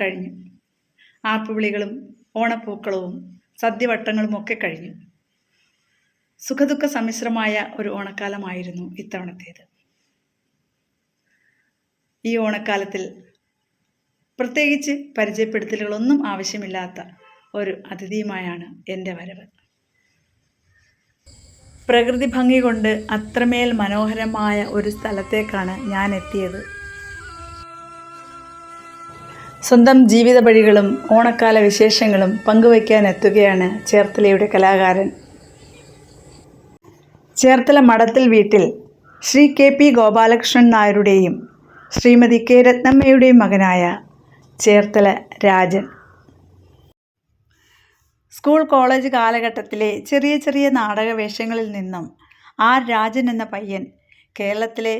കഴിഞ്ഞു. ആർപ്പുവിളികളും ഓണപ്പൂക്കളവും സദ്യവട്ടങ്ങളും ഒക്കെ കഴിഞ്ഞു. സുഖദുഃഖ സമ്മിശ്രമായ ഒരു ഓണക്കാലമായിരുന്നു ഇത്തവണത്തേത്. ഈ ഓണക്കാലത്തിൽ പ്രത്യേകിച്ച് പരിചയപ്പെടുത്തലുകളൊന്നും ആവശ്യമില്ലാത്ത ഒരു അതിഥിയുമായാണ് എന്റെ വരവ്. പ്രകൃതി ഭംഗി കൊണ്ട് അത്രമേൽ മനോഹരമായ ഒരു സ്ഥലത്തേക്കാണ് ഞാൻ എത്തിയത് സ്വന്തം ജീവിത വഴികളും ഓണക്കാല വിശേഷങ്ങളും പങ്കുവയ്ക്കാൻ എത്തുകയാണ് ചേർത്തലയുടെ കലാകാരൻ. ചേർത്തല മടത്തിൽ വീട്ടിൽ ശ്രീ കെ പി ഗോപാലകൃഷ്ണൻ നായരുടെയും ശ്രീമതി കെ രത്നമ്മയുടെയും മകനായ ചേർത്തല രാജൻ. സ്കൂൾ കോളേജ് കാലഘട്ടത്തിലെ ചെറിയ ചെറിയ നാടകവേഷങ്ങളിൽ നിന്നും ആർ രാജൻ എന്ന പയ്യൻ കേരളത്തിലെ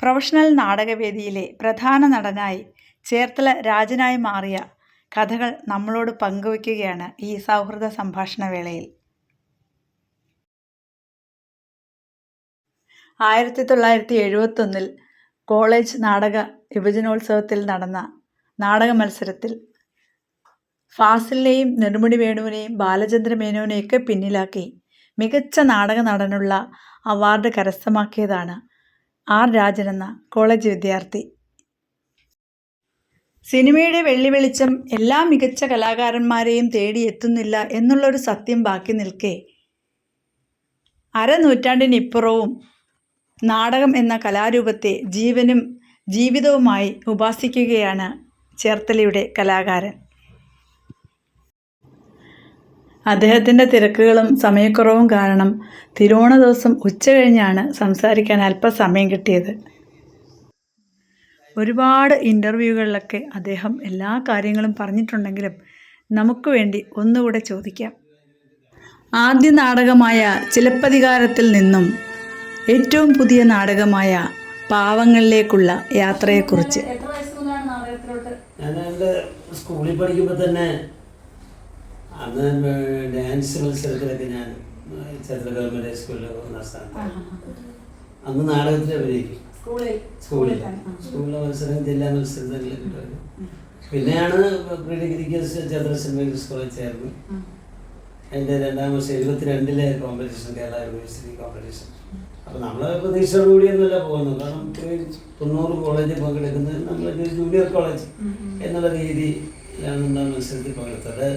പ്രൊഫഷണൽ നാടകവേദിയിലെ പ്രധാന നടനായി ചേർത്തല രാജനായി മാറിയ കഥകൾ നമ്മളോട് പങ്കുവയ്ക്കുകയാണ് ഈ സൗഹൃദ സംഭാഷണ വേളയിൽ. ആയിരത്തി തൊള്ളായിരത്തി എഴുപത്തൊന്നിൽ കോളേജ് നാടക വിഭജനോത്സവത്തിൽ നടന്ന നാടക മത്സരത്തിൽ ഫാസിലിനെയും നെടുമുടി വേണുവിനെയും ബാലചന്ദ്ര മേനോനെയൊക്കെ പിന്നിലാക്കി മികച്ച നാടക നടനുള്ള അവാർഡ് കരസ്ഥമാക്കിയതാണ് ആർ രാജൻ എന്ന കോളേജ് വിദ്യാർത്ഥി. സിനിമയുടെ വെള്ളി വെളിച്ചം എല്ലാ മികച്ച കലാകാരന്മാരെയും തേടി എത്തുന്നില്ല എന്നുള്ളൊരു സത്യം ബാക്കി നിൽക്കെ. അരനൂറ്റാണ്ടിനിപ്പുറവും നാടകം എന്ന കലാരൂപത്തെ ജീവനും ജീവിതവുമായി ഉപാസിക്കുകയാണ് ചേർത്തലയുടെ കലാകാരൻ. അദ്ദേഹത്തിന്റെ തിരക്കുകളും സമയക്കുറവും കാരണം തിരുവോണ ദിവസം ഉച്ച കഴിഞ്ഞാണ് സംസാരിക്കാൻ അല്പസമയം കിട്ടിയത്. ഒരുപാട് ഇന്റർവ്യൂകളിലൊക്കെ അദ്ദേഹം എല്ലാ കാര്യങ്ങളും പറഞ്ഞിട്ടുണ്ടെങ്കിലും നമുക്ക് വേണ്ടി ഒന്നുകൂടെ ചോദിക്കാം. ആദ്യ നാടകമായ ചിലപ്പതികാരത്തിൽ നിന്നും ഏറ്റവും പുതിയ നാടകമായ പാവങ്ങളിലേക്കുള്ള യാത്രയെക്കുറിച്ച്. ഞാൻ സ്കൂളിൽ പഠിക്കുമ്പോൾ തന്നെ അന്ന് ഡാൻസ് മത്സരത്തിലൊക്കെ ഞാൻ ചരിത്ര ഗവൺമെന്റ് സ്കൂളിൽ ഒന്നാം സ്ഥാനത്ത് അന്ന് നാടകത്തിൽ അഭിനയിക്കും സ്കൂളിൽ. സ്കൂളിലെ മത്സരം ജില്ലാ മത്സരത്തിൽ കിട്ടുമായിരുന്നു പിന്നെയാണ് പ്രീ ഡിഗ്രിക്ക് ചന്ദ്ര സെന്റ് മേരീസ് കോളേജ് ചേർന്ന്. എന്റെ രണ്ടാം വർഷം എഴുപത്തിരണ്ടിലെ കോമ്പറ്റീഷൻ കേരള യൂണിവേഴ്സിറ്റി കോമ്പറ്റീഷൻ അപ്പോൾ നമ്മൾ പ്രതീക്ഷയോടുകൂടിയൊന്നുമല്ല പോകുന്നു കാരണം തൊണ്ണൂറ് കോളേജിൽ പങ്കെടുക്കുന്നത് നമ്മളൊരു ജൂനിയർ കോളേജ് എന്നുള്ള രീതിയിലാണ് നമ്മൾ മത്സരത്തിൽ പങ്കെടുത്തത്.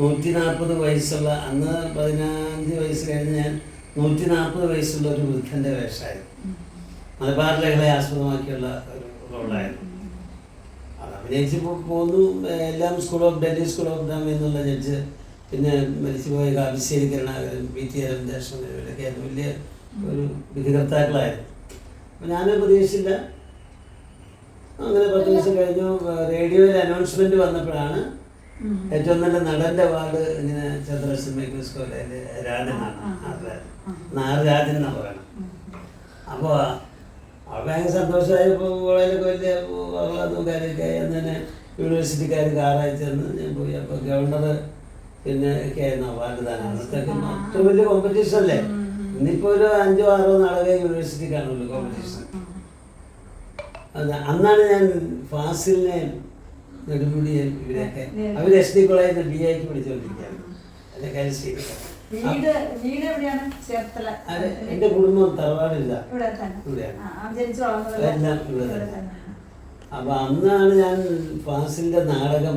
നൂറ്റി നാൽപ്പത് വയസ്സുള്ള അന്ന് പതിനഞ്ച് വയസ്സ് കഴിഞ്ഞ് ഞാൻ നൂറ്റി നാൽപ്പത് വയസ്സുള്ള ഒരു വൃദ്ധന്റെ വേഷമായിരുന്നു. മലബാർ ആസ്പദമാക്കിയുള്ള ഒരു റോളായിരുന്നു. അത് അഭിനയിച്ച് പോന്നു. എല്ലാം school of Delhi school of drama എന്നുള്ള ജഡ്ജ് പിന്നെ മരിച്ചുപോയ കാവശ്ശേരി കരുണാകരൻ പി ടി അരവിന്ദാക്ഷൻ ഇവരൊക്കെ വലിയ ഒരു വിധികർത്താക്കളായിരുന്നു. അപ്പം ഞാനും പ്രതീക്ഷിച്ചില്ല. അങ്ങനെ പത്ത് ദിവസം കഴിഞ്ഞു. റേഡിയോയിൽ അനൗൺസ്മെന്റ് വന്നപ്പോഴാണ് ഏറ്റവും നല്ല നടന്റെ അവാർഡ് ഇങ്ങനെ ചന്ദ്രശൻ മേക്കേഴ്സ് കോളേജിൽ രാജനാണ് അതെ എന്നാണ് പറയണം അപ്പോൾ അവിടെ ഭയങ്കര സന്തോഷമായപ്പോൾ കോളേജിലൊക്കെ വലിയ കാര്യമൊക്കെ ആയി. അന്ന് തന്നെ യൂണിവേഴ്സിറ്റിക്കാർ കാറായി ചെന്ന് ഞാൻ പോയി. അപ്പോൾ ഗവർണർ പിന്നെ ഒക്കെ ആയിരുന്നു അവാർഡ് തന്നെ അന്നത്തേക്ക് അത്ര വലിയ കോമ്പറ്റീഷൻ അല്ലേ? ഇന്നിപ്പോൾ ഒരു അഞ്ചോ ആറോ നാടക യൂണിവേഴ്സിറ്റി കാണുമല്ലോ കോമ്പറ്റീഷൻ അതെ അന്നാണ് ഞാൻ ഫാസിലിനെ നെടുമുടി ഇവരെയൊക്കെ അവർ എസ് ഡി കോളേജിൽ ബി ഐക്ക് പഠിച്ചുകൊണ്ടിരിക്കുകയാണ് എന്റെ കാര്യം വീട് വീട് എവിടെയാണ്? ചേർത്തല. അത് എന്റെ കുടുംബം തറവാടില്ല. ഇവിടെ തന്നെ. എല്ലാം ഇവിടെ തന്നെ. അപ്പൊ അന്നാണ് ഞാൻ ഫാസിലിന്റെ നാടകം.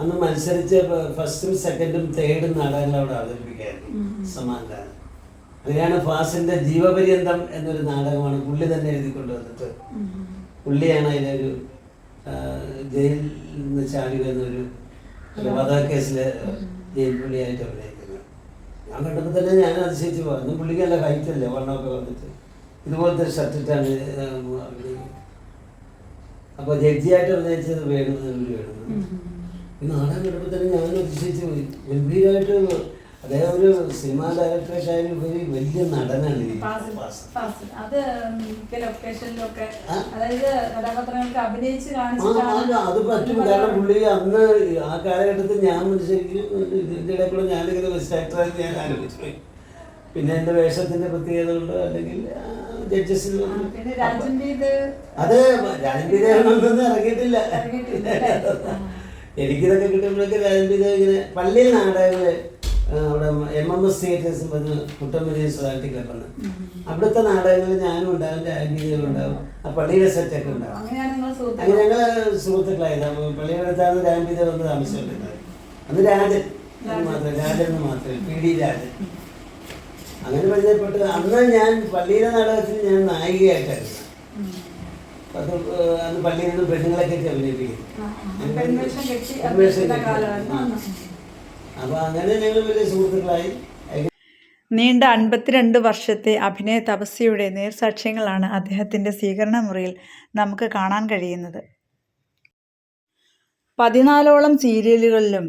അന്ന് മത്സരിച്ച ഫസ്റ്റും സെക്കൻഡും തേർഡും നാടകങ്ങൾ അവിടെ അവതരിപ്പിക്കായിരുന്നു. സമാനാണ് അങ്ങനെയാണ് ഫാസിലിന്റെ ജീവപര്യന്തം എന്നൊരു നാടകമാണ് പുള്ളി തന്നെ എഴുതിക്കൊണ്ട് വന്നിട്ട്. പുള്ളിയാണ് അതിനൊരു ജയിലിൽ നിന്ന് ചാടി വരുന്ന ഒരു ഒരു വധക്കേസിൽ ജയിൽ പുള്ളിയായിട്ട് അഭിനയിക്കുന്നത്. ഞാൻ കണ്ടപ്പോൾ തന്നെ ഞാൻ അതിശയിച്ച് പറഞ്ഞു പുള്ളിക്ക് നല്ല ഹൈറ്റ് അല്ലേ വണ്ണമൊക്കെ വന്നിട്ട്. ഇതുപോലത്തെ ഷർട്ടിട്ടാണ് അപ്പോൾ ജഡ്ജിയായിട്ട് അഭിനയിച്ചത് വേണം വേണം ഈ നാടകം കണ്ടപ്പോൾ തന്നെ ഞാൻ അതിശയിച്ച് പോയി. ഗംഭീരമായിട്ട് അദ്ദേഹം ഒരു സിനിമാ ഉപരി വലിയ നടനാണ്. അത് മിക്ക ലൊക്കേഷനിലൊക്കെ അതായത് കഥാപാത്രങ്ങൾക്ക് അഭിനയിച്ച് കാണിച്ചിട്ടാണ് അത് പറ്റും. കാരണം പുള്ളി അന്ന് ആ കാലഘട്ടത്തിൽ ഞാൻ ശരിക്കും ഇതിന്റെ ഇടയ്ക്കുള്ള ഞാനിങ്ങനെ ബെസ്റ്റ് ആക്ടറായി ഞാൻ ആലോചിച്ചു പോയി പിന്നെ എന്റെ വേഷത്തിന്റെ പ്രത്യേകത ഉണ്ട് അല്ലെങ്കിൽ ജഡ്ജസിൽ അത് ഇറങ്ങിയിട്ടില്ല. എനിക്കിതൊക്കെ കിട്ടുമ്പോഴൊക്കെ രാജൻപിത ഇങ്ങനെ പള്ളിയിൽ നാടകങ്ങൾ അവിടെ എം എം എസ് തിയേറ്റേഴ്സ് പറഞ്ഞ് കുട്ടമ്പരി സൊസൈറ്റി ക്ലബ്ബാണ് അവിടുത്തെ നാടകങ്ങളിൽ ഞാനും ഉണ്ടാവും രാജൻപിതകളും ഉണ്ടാവും ആ പള്ളിയുടെ സെറ്റൊക്കെ ഉണ്ടാവും. അങ്ങനെ ഞങ്ങൾ സുഹൃത്തുക്കളായത് അപ്പോൾ പള്ളിയുടെ അടുത്താണ് രാജൻപിത വന്ന് താമസിച്ചിട്ടുണ്ടായത് അന്ന് രാജൻ മാത്രം രാജൻ എന്ന് മാത്രമേ പി ഡി രാജൻ. അങ്ങനെ പരിചയപ്പെട്ട് അന്ന് ഞാൻ പള്ളിയിലെ നാടകത്തിൽ ഞാൻ നായികയായിട്ടായിരുന്നു. അത് അന്ന് പള്ളിയിൽ നിന്ന് പെണ്ണുങ്ങളൊക്കെ അഭിനയിപ്പിക്കും അങ്ങനെ നീണ്ട അൻപത്തിരണ്ട് വർഷത്തെ അഭിനയ തപസ്യയുടെ നേർസാക്ഷ്യങ്ങളാണ് അദ്ദേഹത്തിന്റെ സ്വീകരണ മുറിയിൽ നമുക്ക് കാണാൻ കഴിയുന്നത്. പതിനാലോളം സീരിയലുകളിലും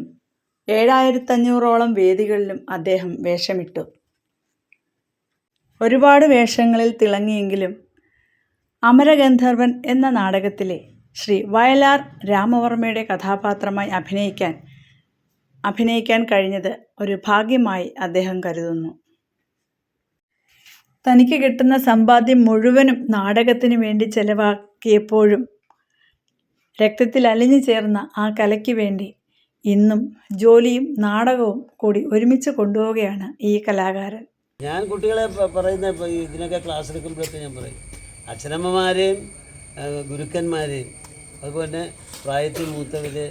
ഏഴായിരത്തഞ്ഞൂറോളം വേദികളിലും അദ്ദേഹം വേഷമിട്ടു. ഒരുപാട് വേഷങ്ങളിൽ തിളങ്ങിയെങ്കിലും അമരഗന്ധർവൻ എന്ന നാടകത്തിലെ ശ്രീ വയലാർ രാമവർമ്മയുടെ കഥാപാത്രമായി അഭിനയിക്കാൻ അഭിനയിക്കാൻ കഴിഞ്ഞത് ഒരു ഭാഗ്യമായി അദ്ദേഹം കരുതുന്നു. തനിക്ക് കിട്ടുന്ന സമ്പാദ്യം മുഴുവനും നാടകത്തിന് വേണ്ടി ചെലവാക്കിയപ്പോഴും രക്തത്തിൽ അലിഞ്ഞു ചേർന്ന ആ കലയ്ക്ക് വേണ്ടി ഇന്നും ജോലിയും നാടകവും കൂടി ഒരുമിച്ച് കൊണ്ടുപോവുകയാണ് ഈ കലാകാരൻ. ഞാൻ കുട്ടികളെ പറയുന്ന ഇതിനൊക്കെ ക്ലാസ് എടുക്കുമ്പോഴൊക്കെ ഞാൻ പറയും അച്ഛനമ്മമാരെയും ഗുരുക്കന്മാരെയും അതുപോലെ പ്രായത്തിൽ മൂത്തവരെ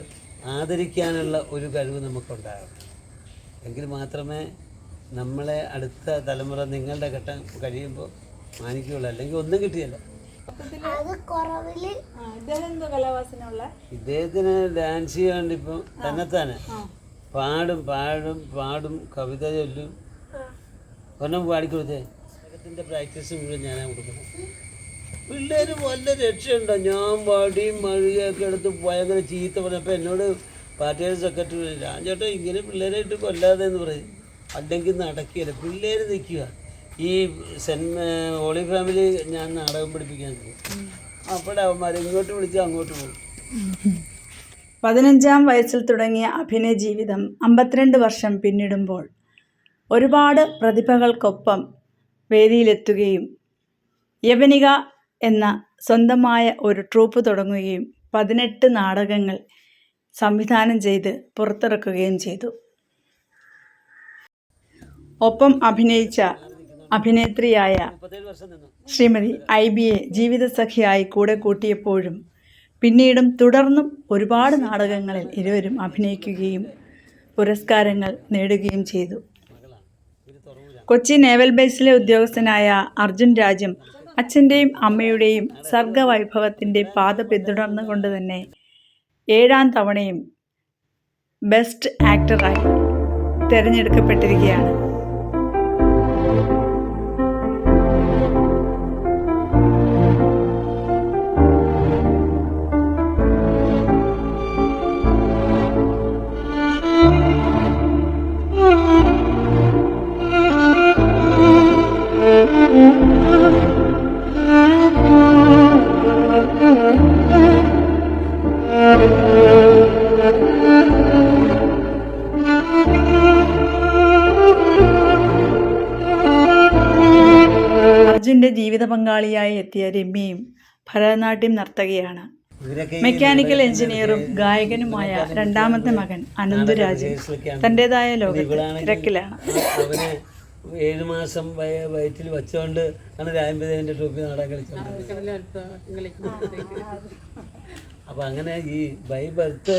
ആദരിക്കാനുള്ള ഒരു കഴിവ് നമുക്കുണ്ടാകണം. എങ്കിൽ മാത്രമേ നമ്മളെ അടുത്ത തലമുറ നിങ്ങളുടെ ഘട്ടം കഴിയുമ്പോൾ മാനിക്കുകയുള്ളൂ. അല്ലെങ്കിൽ ഒന്നും കിട്ടിയല്ല. ഇദ്ദേഹത്തിന് ഡാൻസ് ചെയ്യാണ്ട് ഇപ്പം. തന്നെത്താനെ പാടും പാടും പാടും കവിത ചൊല്ലും. ഒരെണ്ണം പാടിക്കൊടുത്തേ. അദ്ദേഹത്തിന്റെ പ്രാക്ടീസ് മുഴുവൻ ഞാനാണ് കൊടുക്കുന്നത്. പിള്ളേർ വല്ല രക്ഷയുണ്ടോ? ഞാൻ വടിയും മഴയൊക്കെ എടുത്ത് ഭയങ്കര ചീത്ത പറഞ്ഞപ്പോൾ എന്നോട് പാർട്ടിയുടെ സെക്രട്ടറി രാജേട്ടാ ഇങ്ങനെ പിള്ളേരായിട്ട് കൊല്ലാതെ എന്ന് പറയും. അല്ലെങ്കിൽ നടക്കുകയില്ല പിള്ളേർ നിൽക്കുക. ഈ സെന്റ് ഹോളി ഫാമിലി ഞാൻ നാടകം പഠിപ്പിക്കാൻ പോകും. അപ്പോൾ അവന്മാർ ഇങ്ങോട്ട് വിളിച്ച് അങ്ങോട്ട് പോകും. പതിനഞ്ചാം വയസ്സിൽ തുടങ്ങിയ അഭിനയ ജീവിതം അമ്പത്തിരണ്ട് വർഷം പിന്നിടുമ്പോൾ ഒരുപാട് പ്രതിഭകൾക്കൊപ്പം വേദിയിലെത്തുകയും യവനിക എന്ന സ്വന്തമായ ഒരു ട്രൂപ്പ് തുടങ്ങുകയും പതിനെട്ട് നാടകങ്ങൾ സംവിധാനം ചെയ്ത് പുറത്തിറക്കുകയും ചെയ്തു. ഒപ്പം അഭിനയിച്ച അഭിനേത്രിയായ ശ്രീമതി ഐ ബിയെ ജീവിതസഖിയായി കൂടെ കൂട്ടിയപ്പോഴും പിന്നീടും തുടർന്നും ഒരുപാട് നാടകങ്ങളിൽ ഇരുവരും അഭിനയിക്കുകയും പുരസ്കാരങ്ങൾ നേടുകയും ചെയ്തു. കൊച്ചി നേവൽ ബേസിലെ ഉദ്യോഗസ്ഥനായ അർജുൻ രാജും അച്ഛന്റെയും അമ്മയുടെയും സർഗവൈഭവത്തിന്റെ പാത പിന്തുടർന്നുകൊണ്ട് തന്നെ ഏഴാം തവണയും ബെസ്റ്റ് ആക്ടറായി തിരഞ്ഞെടുക്കപ്പെട്ടിരിക്കുകയാണ്. അർജുന്റെ ജീവിത പങ്കാളിയായി എത്തിയ രമ്യയും ഭരതനാട്യം നർത്തകിയാണ്. മെക്കാനിക്കൽ എഞ്ചിനീയറും ഗായകനുമായ രണ്ടാമത്തെ മകൻ അനന്തുരാജ് തന്റെതായ ലോകത്ത് തിരക്കിലാണ്. അവനെ ഏഴ് മാസം വയറ്റിൽ വെച്ചുകൊണ്ട് ആണ് രാജമ്പതിന്റെ ട്രോഫി നാടാൻ കളിച്ചത് അപ്പൊ അങ്ങനെ ഈ ബൈ ബർത്ത്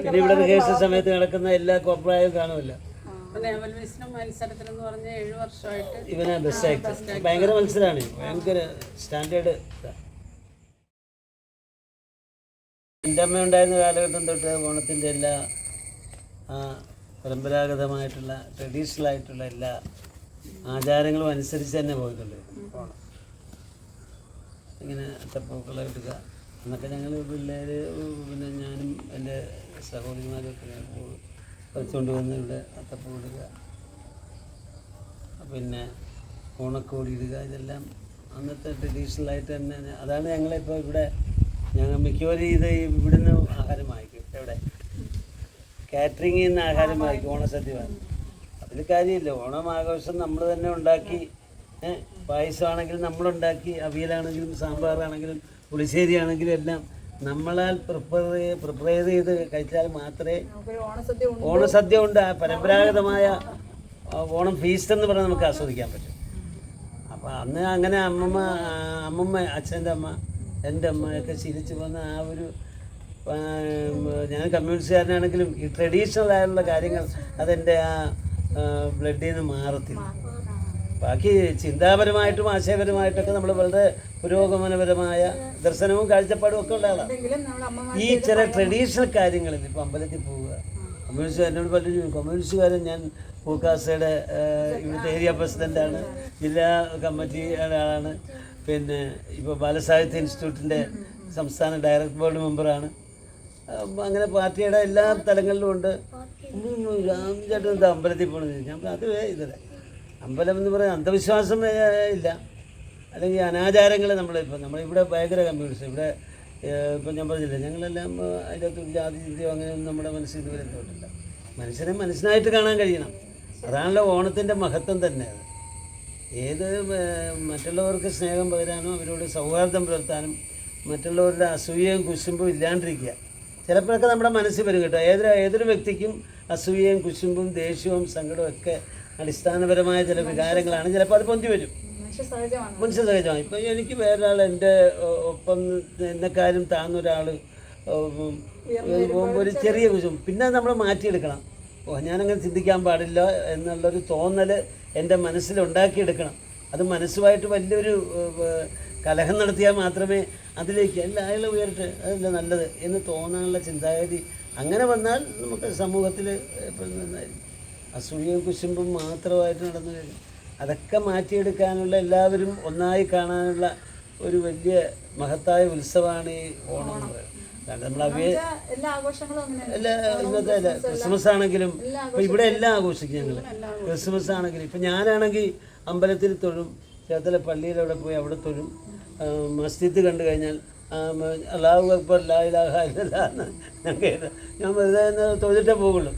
പിന്നെ ഇവിടെ റിഹേഴ്സൽ സമയത്ത് നടക്കുന്ന എല്ലാ കോപ്രായവും കാണുമല്ലോ. നേവൽ വിസിനും മത്സരത്തിനെന്ന് പറഞ്ഞ ഏഴ് വർഷമായിട്ട് ഇവനെ ബെസ്റ്റ് ഭയങ്കര മത്സരമാണ് ഭയങ്കര സ്റ്റാൻഡേർഡ് എന്റെ അമ്മ ഉണ്ടായിരുന്ന കാലഘട്ടം തൊട്ട് ഓണത്തിന്റെ എല്ലാ പരമ്പരാഗതമായിട്ടുള്ള ട്രഡീഷണൽ ആയിട്ടുള്ള എല്ലാ ആചാരങ്ങളും അനുസരിച്ച് തന്നെ പോയിട്ടുണ്ട് ഓണം ഇങ്ങനെ അത്തപ്പൂക്കളെ ഇടുക എന്നൊക്കെ ഞങ്ങൾ പിള്ളേർ പിന്നെ ഞാനും എന്റെ സഹോദരിമാരൊക്കെ പോകും വെച്ചുകൊണ്ട് വന്ന് ഇവിടെ അത്തപ്പൂ പിന്നെ ഓണക്കോടി ഇടുക ഇതെല്ലാം അന്നത്തെ ട്രഡീഷണലായിട്ട് തന്നെ അതാണ് ഞങ്ങളിപ്പോൾ ഇവിടെ ഞങ്ങൾ മിക്കവരും ഇത് ഇവിടുന്ന് ആഹാരം വാങ്ങിക്കും. എവിടെ? കാറ്ററിംഗിൽ നിന്ന് ആഹാരം വാങ്ങിക്കും ഓണസദ്യ വാങ്ങിക്കും. അതിൽ കാര്യമില്ല. ഓണം ആഘോഷം നമ്മൾ തന്നെ ഉണ്ടാക്കി പായസമാണെങ്കിലും നമ്മളുണ്ടാക്കി അവിയലാണെങ്കിലും സാമ്പാറാണെങ്കിലും പുളിശ്ശേരി ആണെങ്കിലും എല്ലാം നമ്മളാൽ പ്രിപ്പയർ പ്രിപ്പയർ ചെയ്ത് കഴിച്ചാൽ മാത്രമേ ഓണസദ്യ ഉണ്ട്. ആ പരമ്പരാഗതമായ ഓണം ഫീസ്റ്റ് എന്ന് പറഞ്ഞാൽ നമുക്ക് ആസ്വദിക്കാൻ പറ്റും. അപ്പോൾ അന്ന് അങ്ങനെ അമ്മമ്മ അമ്മമ്മ അച്ഛന്റെ അമ്മ എന്റെ അമ്മയൊക്കെ ശീലിച്ചു വന്ന ആ ഒരു ഞാൻ കമ്മ്യൂണിസ്റ്റുകാരനാണെങ്കിലും ഈ ട്രഡീഷണൽ ആയിട്ടുള്ള കാര്യങ്ങൾ അതെന്റെ ആ ബ്ലഡിൽ നിന്ന് മാറത്തില്ല. ബാക്കി ചിന്താപരമായിട്ടും ആശയപരമായിട്ടൊക്കെ നമ്മൾ വളരെ പുരോഗമനപരമായ ദർശനവും കാഴ്ചപ്പാടും ഒക്കെ ഉള്ള ആളാണ് ഈ ചില ട്രഡീഷണൽ കാര്യങ്ങളിൽ ഇപ്പോൾ അമ്പലത്തിൽ പോവുക. കമ്മ്യൂണിസ്റ്റ് എന്നോട് പറഞ്ഞു കമ്മ്യൂണിസ്റ്റുകാരൻ ഞാൻ പൂക്കാസയുടെ ഇവിടുത്തെ ഏരിയ പ്രസിഡന്റാണ് ജില്ലാ കമ്മിറ്റിയുടെ ആളാണ്. പിന്നെ ഇപ്പോൾ ബാലസാഹിത്യ ഇൻസ്റ്റിറ്റ്യൂട്ടിന്റെ സംസ്ഥാന ഡയറക്ടർ ബോർഡ് മെമ്പറാണ് അങ്ങനെ പാർട്ടിയുടെ എല്ലാ തലങ്ങളിലും ഉണ്ട്. രാംചേട്ടൻ അമ്പലത്തിൽ പോകണമെന്ന് ഞാൻ അത് വേ ഇതിലെ അമ്പലം എന്ന് പറയുന്നത് അന്ധവിശ്വാസം ഇല്ല. അല്ലെങ്കിൽ അനാചാരങ്ങൾ നമ്മളിപ്പോൾ നമ്മളിവിടെ ഭയങ്കര കമ്മ്യൂണിസ്റ്റ് ഇവിടെ ഇപ്പം ഞാൻ പറഞ്ഞില്ല ഞങ്ങളെല്ലാം അകത്ത് ജാതി ചിന്തയോ അങ്ങനെയൊന്നും നമ്മുടെ മനസ്സിൽ ഇതുവരെ തോന്നില്ല മനുഷ്യനെ മനുഷ്യനായിട്ട് കാണാൻ കഴിയണം. അതാണല്ലോ ഓണത്തിന്റെ മഹത്വം തന്നെ അത്. ഏത് മറ്റുള്ളവർക്ക് സ്നേഹം പകരാനും അവരോട് സൗഹാർദ്ദം പുലർത്താനും മറ്റുള്ളവരുടെ അസൂയയും കുശുമ്പും ഇല്ലാണ്ടിരിക്കുക. ചിലപ്പോഴൊക്കെ നമ്മുടെ മനസ്സിൽ വരും കേട്ടോ ഏതൊരു ഏതൊരു വ്യക്തിക്കും അസൂയയും കുശുമ്പും ദേഷ്യവും സങ്കടവും ഒക്കെ അടിസ്ഥാനപരമായ ചില വികാരങ്ങളാണ്. ചിലപ്പോൾ അത് പൊന്തി വരും. മനുഷ്യ സഹജമാണ് ഇപ്പൊ ഇപ്പം എനിക്ക് വേറൊരാൾ എന്റെ ഒപ്പം എന്നെക്കാരും താഴ്ന്ന ഒരാൾ ഒരു ചെറിയ കുശും. പിന്നെ നമ്മൾ മാറ്റിയെടുക്കണം. ഓ ഞാനങ്ങനെ ചിന്തിക്കാൻ പാടില്ല എന്നുള്ളൊരു തോന്നൽ എന്റെ മനസ്സിൽ ഉണ്ടാക്കിയെടുക്കണം അത് മനസ്സുമായിട്ട് വലിയൊരു കലഹം നടത്തിയാൽ മാത്രമേ അതിലേക്ക് അല്ല അയാൾ ഉയരട്ടെ അതല്ല നല്ലത് എന്ന് തോന്നാനുള്ള ചിന്താഗതി അങ്ങനെ വന്നാൽ നമുക്ക് സമൂഹത്തിൽ എപ്പോഴും നന്നായിരിക്കും. അസൂയയും കുശുമ്പും മാത്രമായിട്ട് നടന്നു കഴിഞ്ഞു. അതൊക്കെ മാറ്റിയെടുക്കാനുള്ള എല്ലാവരും ഒന്നായി കാണാനുള്ള ഒരു വലിയ മഹത്തായ ഉത്സവമാണ് ഈ ഓണം എന്ന് പറയുന്നത്. കാരണം നമ്മൾ അവയെ എല്ലാ ഇന്നത്തെ അല്ല ക്രിസ്മസ് ആണെങ്കിലും ഇപ്പം ഇവിടെ എല്ലാം ആഘോഷിക്കും ഞങ്ങൾ ക്രിസ്മസ് ആണെങ്കിലും ഇപ്പം ഞാനാണെങ്കിൽ അമ്പലത്തിൽ തൊഴും ചേർത്തല പള്ളിയിൽ അവിടെ പോയി അവിടെ തൊഴും. മസ്ജിദ് കണ്ടു കഴിഞ്ഞാൽ അള്ളാഹു അക്ബർ ലാ ഇലാഹ ഇല്ലല്ലാഹ് എന്ന് ഞാൻ കേട്ടു. ഞാൻ വെറുതെ തൊഴിലിട്ടേ തൊഴുതിട്ടേ പോകുള്ളൂ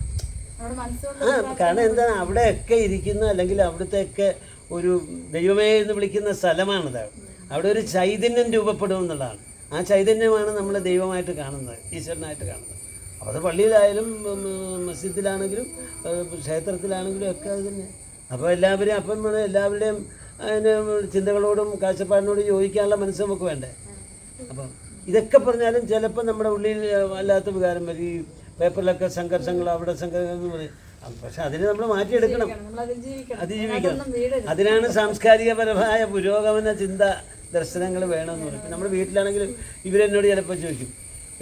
ആ കാരണം എന്താണ്? അവിടെയൊക്കെ ഇരിക്കുന്ന അല്ലെങ്കിൽ അവിടുത്തെയൊക്കെ ഒരു ദൈവമേ എന്ന് വിളിക്കുന്ന സ്ഥലമാണത്. അവിടെ ഒരു ചൈതന്യം രൂപപ്പെടും എന്നുള്ളതാണ്. ആ ചൈതന്യമാണ് നമ്മൾ ദൈവമായിട്ട് കാണുന്നത് ഈശ്വരനായിട്ട് കാണുന്നത്. അപ്പോൾ അത് പള്ളിയിലായാലും മസ്ജിദിലാണെങ്കിലും ക്ഷേത്രത്തിലാണെങ്കിലും ഒക്കെ അത് തന്നെ. അപ്പോൾ എല്ലാവരും അപ്പം വേണം എല്ലാവരുടെയും അതിന് ചിന്തകളോടും കാഴ്ചപ്പാടിനോടും യോജിക്കാനുള്ള മനസ്സ് നമുക്ക് വേണ്ടേ? അപ്പം ഇതൊക്കെ പറഞ്ഞാലും ചിലപ്പോൾ നമ്മുടെ ഉള്ളിൽ അല്ലാത്ത വികാരം വരും. പേപ്പറിലൊക്കെ സംഘർഷങ്ങൾ അവിടെ സംഘർഷങ്ങൾ പറയും. പക്ഷെ അതിനെ നമ്മൾ മാറ്റിയെടുക്കണം. അതിജീവിക്കണം അതിനാണ് സാംസ്കാരികപരമായ പുരോഗമന ചിന്ത ദർശനങ്ങൾ വേണമെന്ന് പറയും. നമ്മുടെ വീട്ടിലാണെങ്കിലും ഇവരെന്നോട് ചിലപ്പോൾ ചോദിക്കും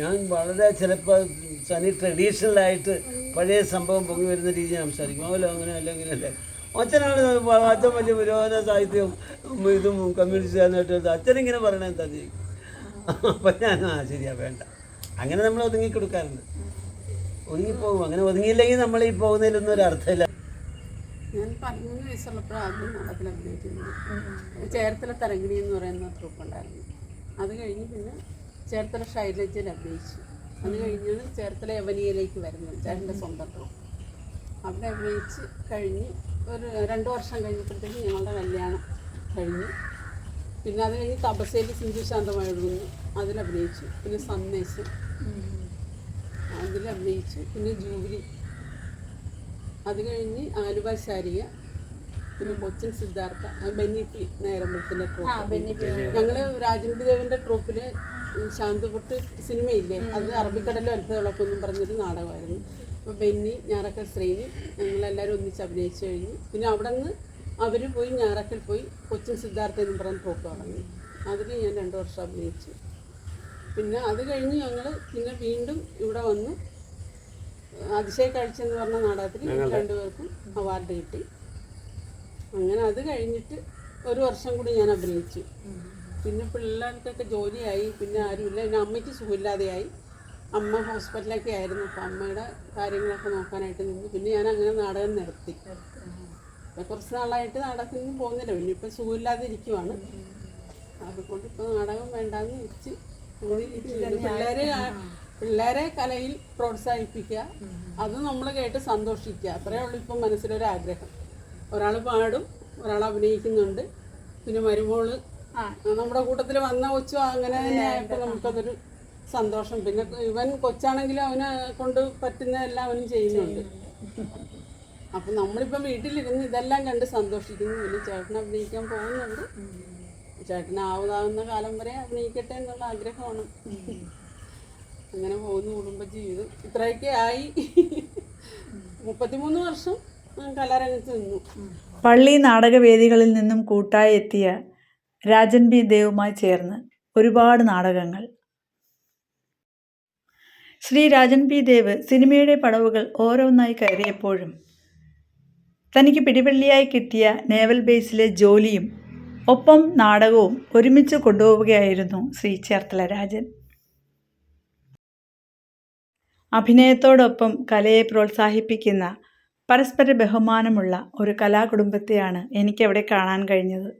ഞാൻ വളരെ ചിലപ്പോൾ സനി ട്രഡീഷണലായിട്ട് പഴയ സംഭവം പൊങ്ങി വരുന്ന രീതിയിൽ സംസാരിക്കും. ഓലോ അങ്ങനെ അല്ല? ഇങ്ങനെയല്ലേ അച്ഛനാണ് അച്ഛൻ വലിയ പുരോഗമന സാഹിത്യവും ഇതും കമ്മ്യൂണിസ്റ്റ് അച്ഛനിങ്ങനെ പറയണത് എന്താ ചെയ്യും അപ്പം ഞാൻ ആ ശരിയാ വേണ്ട. അങ്ങനെ നമ്മൾ ഒതുങ്ങി കൊടുക്കാറുണ്ട്. ഒതുങ്ങിപ്പോകും അങ്ങനെ ഒതുങ്ങിയില്ലെങ്കിൽ നമ്മൾ ഈ പോകുന്നതിലൊന്നും ഒരു അർത്ഥമില്ല. ഞാൻ പതിമൂന്ന് വയസ്സുള്ളപ്പോൾ ആദ്യം നാടകത്തിൽ അഭിനയിച്ചിരുന്നു ചേർത്തല തരങ്കിണി എന്ന് പറയുന്ന ട്രൂപ്പ് ഉണ്ടായിരുന്നു. അത് കഴിഞ്ഞ് പിന്നെ ചേർത്തല ശൈലജയിൽ അഭിനയിച്ചു. അത് കഴിഞ്ഞാണ് ചേർത്തല യവനിയയിലേക്ക് വരുന്നത് ചേട്ടന്റെ സ്വന്തം ട്രൂപ്പ് അവിടെ അഭിനയിച്ച് കഴിഞ്ഞ് ഒരു രണ്ട് വർഷം കഴിഞ്ഞപ്പോഴത്തേക്ക് ഞങ്ങളുടെ കല്യാണം കഴിഞ്ഞു. പിന്നെ അത് കഴിഞ്ഞ് തപസയിൽ സിന്ധു ശാന്തമായി ഒഴുകുന്നു. അതിൽ അഭിനയിച്ചു. പിന്നെ സന്ദേശം. അതിൽ അഭിനയിച്ചു. പിന്നെ ജൂബിലി. അത് കഴിഞ്ഞ് ആലുവ ശാരിക പിന്നെ കൊച്ചിൻ സിദ്ധാർത്ഥ ബെന്നിപ്പി നേരമ്പലത്തിന്റെ ട്രോപ്പ് ഞങ്ങൾ രാജേന്ദ്ര ദേവന്റെ ട്രോപ്പിൽ ശാന്തപുട്ട് സിനിമയില്ലേ അത് അറബിക്കടലും അത്ഭുതമുള്ളൊന്നും പറഞ്ഞൊരു നാടകമായിരുന്നു. അപ്പോൾ ബെന്നി ഞാറക്കൽ ശ്രീനി ഞങ്ങളെല്ലാവരും ഒന്നിച്ച് അഭിനയിച്ചു കഴിഞ്ഞു. പിന്നെ അവിടെ നിന്ന് അവർ പോയി ഞാറക്കൽ പോയി കൊച്ചിൻ സിദ്ധാർത്ഥ എന്ന് പറഞ്ഞ പോക്ക് തുടങ്ങി. അതിൽ ഞാൻ രണ്ട് വർഷം അഭിനയിച്ചു. പിന്നെ അത് കഴിഞ്ഞ് ഞങ്ങൾ പിന്നെ വീണ്ടും ഇവിടെ വന്നു. അതിശയ കാഴ്ച എന്ന് പറഞ്ഞ നാടകത്തിൽ രണ്ടുപേർക്കും അവാർഡ് കിട്ടി. അങ്ങനെ അത് കഴിഞ്ഞിട്ട് ഒരു വർഷം കൂടി ഞാൻ അഭിനയിച്ചു. പിന്നെ പിള്ളേർക്കൊക്കെ ജോലിയായി പിന്നെ ആരുമില്ല. പിന്നെ അമ്മയ്ക്ക് സുഖമില്ലാതെയായി. അമ്മ ഹോസ്പിറ്റലൊക്കെ ആയിരുന്നു. അപ്പം അമ്മയുടെ കാര്യങ്ങളൊക്കെ നോക്കാനായിട്ട് നിന്നു. പിന്നെ ഞാൻ അങ്ങനെ നാടകം നിർത്തി. ഇപ്പം കുറച്ച് നാളായിട്ട് നാടകത്തിൽ നിന്ന് പോകുന്നില്ല. പിന്നെ ഇപ്പം സുഖമില്ലാതെ ഇരിക്കുവാണ് അതുകൊണ്ട് ഇപ്പോൾ നാടകം വേണ്ടാന്ന് വെച്ച്. പിള്ളേരെ പിള്ളേരെ കലയിൽ പ്രോത്സാഹിപ്പിക്കുക. അത് നമ്മൾ കേട്ട് സന്തോഷിക്കുക. അത്രേ ഉള്ളൂ ഇപ്പം മനസ്സിലൊരു ആഗ്രഹം ഒരാൾ പാടും ഒരാൾ അഭിനയിക്കുന്നുണ്ട്. പിന്നെ മരുമോൾ നമ്മുടെ കൂട്ടത്തിൽ വന്ന കൊച്ചു അങ്ങനെ തന്നെ ആയപ്പോൾ നമുക്കതൊരു സന്തോഷം. പിന്നെ ഇവൻ കൊച്ചാണെങ്കിലും അവനെ കൊണ്ട് പറ്റുന്ന എല്ലാം അവനും ചെയ്യുന്നുണ്ട്. അപ്പം നമ്മളിപ്പം വീട്ടിലിരുന്ന് ഇതെല്ലാം കണ്ട് സന്തോഷിക്കുന്നു. പിന്നെ ചേട്ടൻ അഭിനയിക്കാൻ പോകുന്നുണ്ട്. ചേട്ടനാവുതാവുന്ന കാലം വരെ അഭിനയിക്കട്ടെ എന്നുള്ള ആഗ്രഹമാണ്. അങ്ങനെ പോകുന്നു കുടുംബജീവിതം ഇത്രയൊക്കെ ആയി. മുപ്പത്തിമൂന്ന് വർഷം കലാരംഗത്ത് നിന്നു. പള്ളി നാടകവേദികളിൽ നിന്നും കൂട്ടായി എത്തിയ രാജൻ ബി ദേവുമായി ചേർന്ന് ഒരുപാട് നാടകങ്ങൾ. ശ്രീ രാജൻ പി ദേവ് സിനിമയുടെ പടവുകൾ ഓരോന്നായി കയറിയപ്പോഴും തനിക്ക് പിടിവള്ളിയായി കിട്ടിയ നേവൽ ബേസിലെ ജോലിയും ഒപ്പം നാടകവും ഒരുമിച്ച് കൊണ്ടുപോവുകയായിരുന്നു ശ്രീ ചേർത്തല രാജൻ അഭിനയത്തോടൊപ്പം കലയെ പ്രോത്സാഹിപ്പിക്കുന്ന പരസ്പര ബഹുമാനമുള്ള ഒരു കലാകുടുംബത്തെയാണ് എനിക്കവിടെ കാണാൻ കഴിഞ്ഞത്.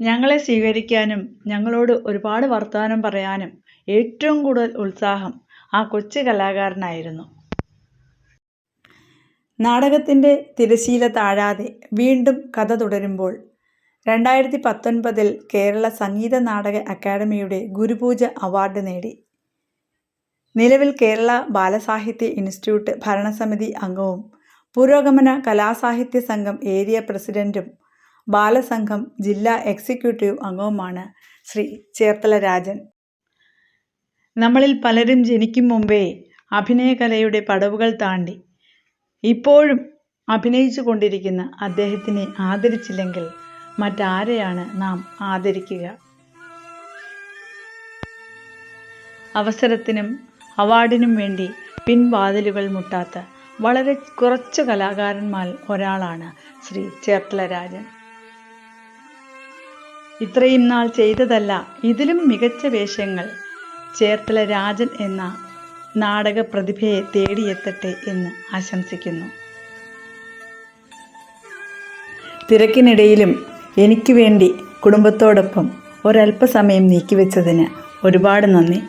ഞങ്ങളെ സ്വീകരിക്കാനും ഞങ്ങളോട് ഒരുപാട് വർത്തമാനം പറയാനും ഏറ്റവും കൂടുതൽ ഉത്സാഹം ആ കൊച്ചു കലാകാരനായിരുന്നു. നാടകത്തിന്റെ തിരശീല താഴാതെ വീണ്ടും കഥ തുടരുമ്പോൾ രണ്ടായിരത്തി പത്തൊൻപതിൽ കേരള സംഗീത നാടക അക്കാദമിയുടെ ഗുരുപൂജ അവാർഡ് നേടി. നിലവിൽ കേരള ബാലസാഹിത്യ ഇൻസ്റ്റിറ്റ്യൂട്ട് ഭരണസമിതി അംഗവും പുരോഗമന കലാസാഹിത്യ സംഘം ഏരിയ പ്രസിഡന്റും ബാലസംഘം ജില്ലാ എക്സിക്യൂട്ടീവ് അംഗവുമാണ് ശ്രീ ചേർത്തല രാജൻ. നമ്മളിൽ പലരും ജനിക്കും മുമ്പേ അഭിനയകലയുടെ പടവുകൾ താണ്ടി ഇപ്പോഴും അഭിനയിച്ചു കൊണ്ടിരിക്കുന്ന അദ്ദേഹത്തിനെ ആദരിച്ചില്ലെങ്കിൽ മറ്റാരെയാണ് നാം ആദരിക്കുക? അവസരത്തിനും അവാർഡിനും വേണ്ടി പിൻവാതിലുകൾ മുട്ടാത്ത വളരെ കുറച്ച് കലാകാരന്മാർ ഒരാളാണ് ശ്രീ ചേർത്തല രാജൻ ഇത്രയും നാൾ ചെയ്തതല്ല ഇതിലും മികച്ച വേഷങ്ങൾ ചേർത്തല രാജൻ എന്ന നാടക പ്രതിഭയെ തേടിയെത്തട്ടെ എന്ന് ആശംസിക്കുന്നു. തിരക്കിനിടയിലും എനിക്ക് വേണ്ടി കുടുംബത്തോടൊപ്പം ഒരല്പസമയം നീക്കിവെച്ചതിന് ഒരുപാട് നന്ദി.